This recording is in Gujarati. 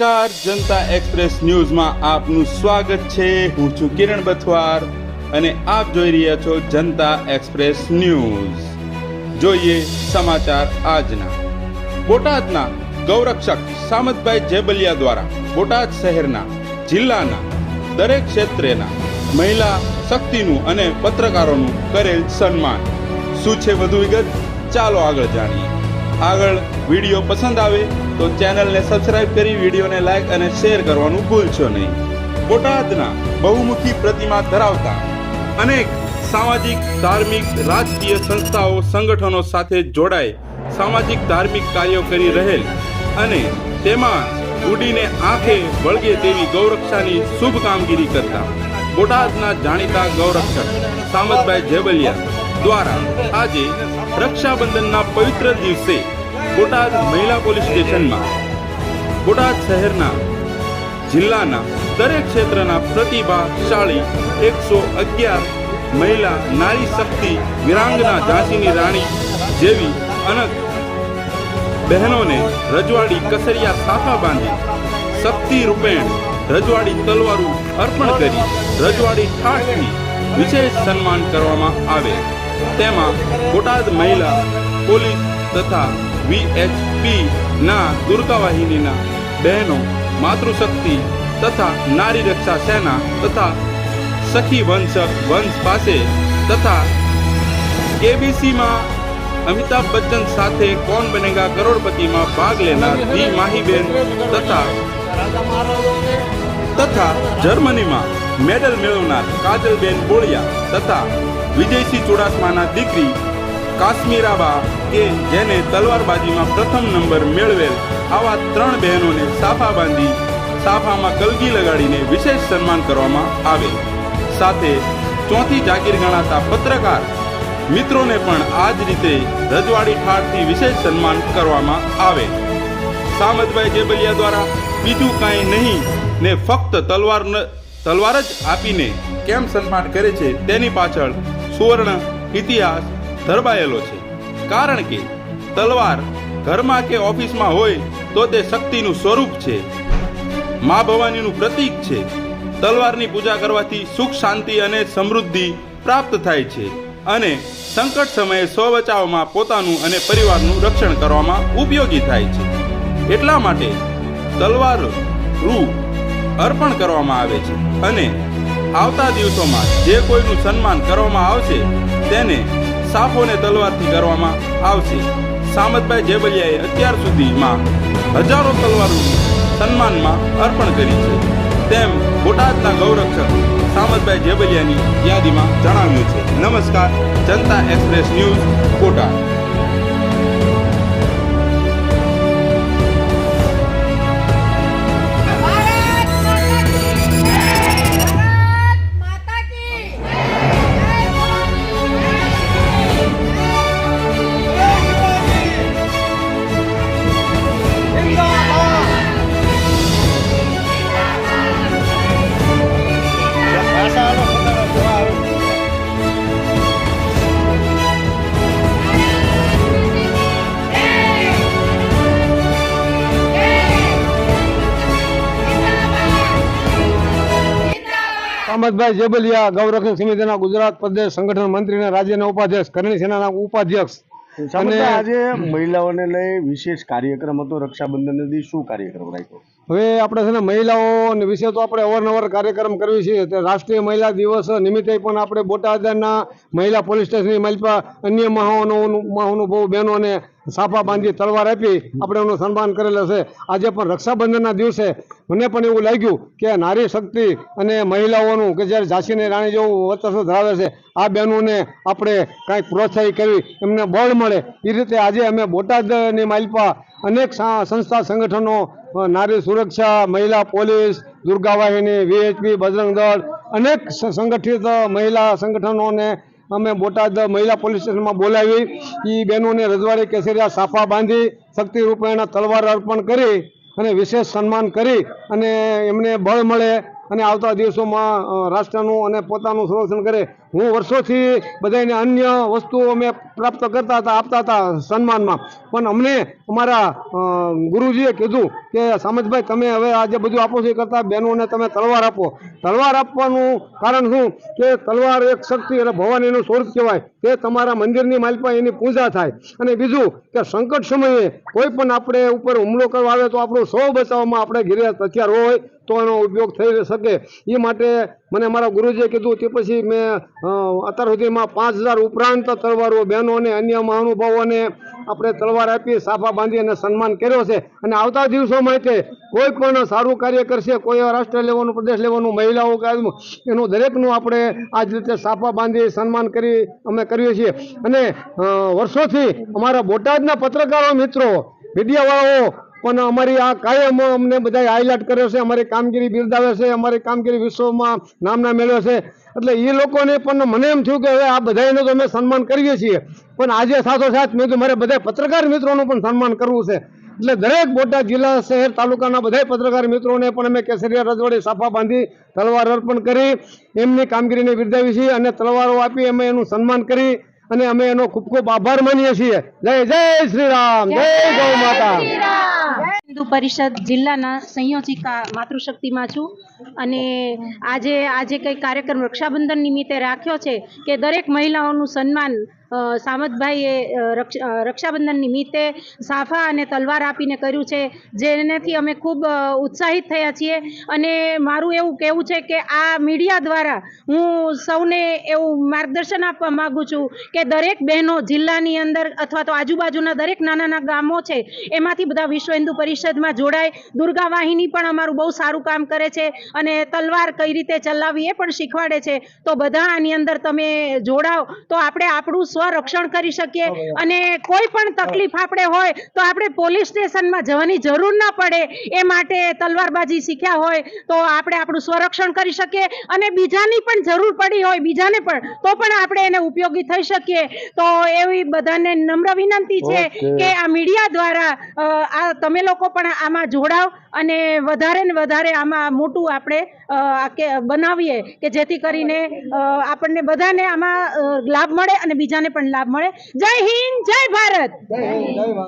નમસ્કાર, જનતા એક્સપ્રેસ ન્યૂઝમાં આપનું સ્વાગત છે. હું છું કિરણ બથવાર અને આપ જોઈ રહ્યા છો જનતા એક્સપ્રેસ ન્યૂઝ. જોઈએ સમાચાર આજના. બોટાદના ગૌરક્ષક સામતભાઈ જેબલિયા દ્વારા બોટાદ શહેરના, જિલ્લાના, દરેક ક્ષેત્રેના મહિલા શક્તિનું અને પત્રકારોનું કરેલ સન્માન. શું છે વધુ વિગત? ચાલો આગળ જાણીએ. આગળ વીડિયો પસંદ આવે તો ચેનલને સબસ્ક્રાઇબ કરી વિડીયોને લાઇક અને શેર કરવાનું ભૂલશો નહીં. બોટાદના બહુમુખી પ્રતિમા ધરાવતા અનેક સામાજિક, ધાર્મિક, રાજકીય સંસ્થાઓ, સંગઠનો સાથે જોડાઈ સામાજિક, ધાર્મિક કાર્યો કરી રહેલ અને તેમાં ઉડીને આંખે વળગે તેવી ગૌરક્ષાની શુભ કામગીરી કરતા બોટાદના જાણીતા ગૌરક્ષક સામતભાઈ જેબલિયા દ્વારા આજે રક્ષાબંધનના પવિત્ર દિવસે બોટાદ મહિલા પોલીસ સ્ટેશનમાં. બોટાદ શહેરના જિલ્લાના દરેક ક્ષેત્રના પ્રતિભાશાળી એકસો અગિયાર મહિલા નારી શક્તિ વિરાંગના ઝાંસીની રાણી જેવી અનક બહેનોને રજવાડી કસરિયા સાફા બાંધી શક્તિ રૂપેણ રજવાડી તલવારું અર્પણ કરી રજવાડી ઠાઠથી વિશેષ સન્માન કરવામાં આવે. તેમાં બોટાદ મહિલા પોલીસ તથા વીએચપી ના દુર્ગાવાહિનીના બહેનો, માતૃશક્તિ તથા નારી રક્ષા સેના તથા સખી વંશ વંશ પાસે તથા કેબીસીમાં અમિતાભ બચ્ચન સાથે કોણ બનેગા કરોડપતિમાં ભાગ લેનાર ધી માહીબેન તથા તથા જર્મનીમાં મેડલ મેળવનાર કાજલબેન બોળિયા તથા વિજયસિંહ ચુડાસમાના દીકરી કાશ્મીરાબા કે જેને તલવારબાજીમાં પ્રથમ નંબર મેળવેલ આવા ત્રણ બહેનોને સાફા બાંધી, સાફામાં કલગી લગાડીને વિશેષ સન્માન કરવામાં આવે સાથે ચોથી જાગીર ગણાતા પત્રકાર મિત્રોને પણ આ જ રીતે રજવાડી ઠારથી વિશેષ સન્માન કરવામાં આવે સામતભાઈ જેબલિયા દ્વારા બીજું કાંઈ નહીં, ને ફક્ત તલવાર તલવાર જ આપીને કેમ સન્માન કરે છે તેની પાછળ સુવર્ણ ઇતિહાસ ધરબાયેલો છે. કારણ કે તલવાર ઘરમાં કે ઓફિસમાં હોય તો તે શક્તિનું સ્વરૂપ છે. મા ભવાનીનું પ્રતીક છે. તલવારની પૂજા કરવાથી સુખ, શાંતિ અને સમૃદ્ધિ પ્રાપ્ત થાય છે અને સંકટ સમયે સ્વ બચાવમાં પોતાનું અને પરિવારનું રક્ષણ કરવામાં ઉપયોગી થાય છે. એટલા માટે તલવાર રૂ અર્પણ કરવામાં આવે છે અને આવતા દિવસોમાં જે કોઈનું સન્માન કરવામાં આવશે તેને સાફોને તલવારથી કરવામાં આવશે. સામતભાઈ જેબલિયાએ અત્યાર સુધીમાં હજારો તલવારોનું સન્માનમાં અર્પણ કરી છે. તેમ બોટાદના ગૌરક્ષક સામતભાઈ જેબલિયાની યાદીમાં જણાવ્યું છે. નમસ્કાર, જનતા એક્સપ્રેસ ન્યૂઝ, બોટાદ. કામતભાઈ જેબલિયા ગૌરક્ષક સમિતિના ગુજરાત પ્રદેશ સંગઠન મંત્રી અને રાજ્યના ઉપાધ્યક્ષ કરણી સેનાના ઉપાધ્યક્ષ. અને આજે મહિલાઓને લઈ વિશેષ કાર્યક્રમ હતો રક્ષાબંધન દી શું કાર્યક્રમ રાખ્યો? હવે આપણે છે ને મહિલાઓ વિશે તો આપણે અવારનવાર કાર્યક્રમ કરવી છીએ તે રાષ્ટ્રીય મહિલા દિવસ નિમિત્તે પણ આપણે બોટાદના મહિલા પોલીસ સ્ટેશનની મહિલા અન્ય મહાનો મહાનુભાવ બહેનોને સાફા બાંધી તલવાર આપી આપણે એનું સન્માન કરેલું છે. આજે પણ રક્ષાબંધનના દિવસે મને પણ એવું લાગ્યું કે નારી શક્તિ અને મહિલાઓનું કે જ્યારે ઝાંસીની રાણી જેવું વર્ચસ્વ ધરાવે છે, આ બહેનોને આપણે કાંઈક પ્રોત્સાહિત કરવી, એમને બળ મળે. એ રીતે આજે અમે બોટાદની માલપા અનેક સંસ્થા સંગઠનો નારી સુરક્ષા, મહિલા પોલીસ દુર્ગા વાહિની વીએચપી, બજરંગ દળ, અનેક સંગઠિત મહિલા સંગઠનોને અમે બોટાદ મહિલા પોલીસ સ્ટેશનમાં બોલાવી એ બહેનોને રજવાડી કેસરિયા સાફા બાંધી શક્તિ રૂપેણ તલવાર અર્પણ કરી અને વિશેષ સન્માન કરી અને એમને બળ મળે અને આવતા દિવસોમાં રાષ્ટ્રનું અને પોતાનું સંરક્ષણ કરે. હું વર્ષોથી બધાને અન્ય વસ્તુઓ અમે પ્રાપ્ત કરતા હતા, આપતા હતા સન્માનમાં. પણ અમને અમારા ગુરુજીએ કીધું કે સામજભાઈ તમે હવે આજે બધું આપો છો એ કરતાં બહેનોને તમે તલવાર આપો. તલવાર આપવાનું કારણ શું? કે તલવાર એક શક્તિ એટલે ભવાનીનું સ્વરૂપ કહેવાય. તે તમારા મંદિરની માલપા એની પૂજા થાય. અને બીજું કે સંકટ સમયે કોઈ પણ આપણે ઉપર હુમલો કરવા આવે તો આપણું સૌ બચાવવામાં આપણે ઘેરે હથિયાર હોય તો એનો ઉપયોગ થઈ શકે. એ માટે મને મારા ગુરુજીએ કીધું તે પછી મેં અત્યાર સુધીમાં પાંચ હજાર ઉપરાંત તલવારો બહેનોને, અન્ય મહાનુભાવોને આપણે તલવાર આપી, સાફા બાંધી અને સન્માન કર્યો છે. અને આવતા દિવસો માટે કોઈ પણ સારું કાર્ય કરશે, કોઈ રાષ્ટ્ર લેવાનું, પ્રદેશ લેવાનું, મહિલાઓ એનું દરેકનું આપણે આ રીતે સાફા બાંધી સન્માન કરી અમે કરીએ છીએ. અને વર્ષોથી અમારા બોટાદના પત્રકારો, મિત્રો, મીડિયાવાળાઓ, પણ અમારી આ કાયમ અમને બધા હાઇલાઇટ કર્યો છે, અમારી કામગીરી બિરદાવે છે, અમારી કામગીરી વિશ્વમાં નામના મેળવે છે. એટલે એ લોકોને પણ મને એમ થયું કે હવે આ બધાને તો અમે સન્માન કરીએ છીએ. પણ આજે સાથોસાથ મેં કીધું, મારે બધા પત્રકાર મિત્રોનું પણ સન્માન કરવું છે. એટલે દરેક બોટાદ જિલ્લા શહેર તાલુકાના બધા પત્રકાર મિત્રોને પણ અમે કેસરિયા રજવાડી સાફા બાંધી તલવાર અર્પણ કરી એમની કામગીરીને બિરદાવી છીએ અને તલવારો આપી અમે એનું સન્માન કરી અને અમે એનો ખૂબ ખૂબ આભાર માનીએ છીએ. જય જય શ્રી રામ જય ગૌ માતા. હિન્દુ પરિષદ જિલ્લાના સંયોજિકા માતૃશક્તિમાં છું અને આજે આજે કંઈ કાર્યક્રમ રક્ષાબંધન નિમિત્તે રાખ્યો છે કે દરેક મહિલાઓનું સન્માન સામતભાઈએ રક્ષાબંધન નિમિત્તે સાફા અને તલવાર આપીને કર્યું છે, જેનાથી અમે ખૂબ ઉત્સાહિત થયા છીએ. અને મારું એવું કહેવું છે કે આ મીડિયા દ્વારા હું સૌને એવું માર્ગદર્શન આપવા માગું છું કે દરેક બહેનો જિલ્લાની અંદર અથવા તો આજુબાજુના દરેક નાના નાના ગામો છે, એમાંથી બધા વિશ્વ હિન્દુ પરિષદમાં જોડાય. દુર્ગા વાહિની પણ અમારું બહુ સારું કામ કરે છે અને તલવાર કઈ રીતે ચલાવવી એ પણ શીખવાડે છે. તો બધા આની અંદર તમે જોડાઓ તો આપણે આપણું સ્વરક્ષણ કરી શકીએ અને કોઈ પણ તકલીફ આપણે હોય તો આપણે પોલીસ સ્ટેશનમાં જવાની જરૂર ના પડે એ માટે તલવારબાજી શીખ્યા હોય તો આપણે આપણું સ્વરક્ષણ કરી શકીએ અને બીજાની પણ જરૂર પડી હોય બીજાને પણ તો પણ આપણે એને ઉપયોગી થઈ શકીએ. તો એવી બધાને નમ્ર વિનંતી છે કે આ મીડિયા દ્વારા આ તમે લોકો પણ આમાં જોડાવ અને વધારે ને વધારે આમાં મોટું આપણે બનાવીએ કે જેથી કરીને આપણને બધાને આમાં લાભ મળે અને બીજાને પણ લાભ મળે. જય હિન્દ જય ભારત.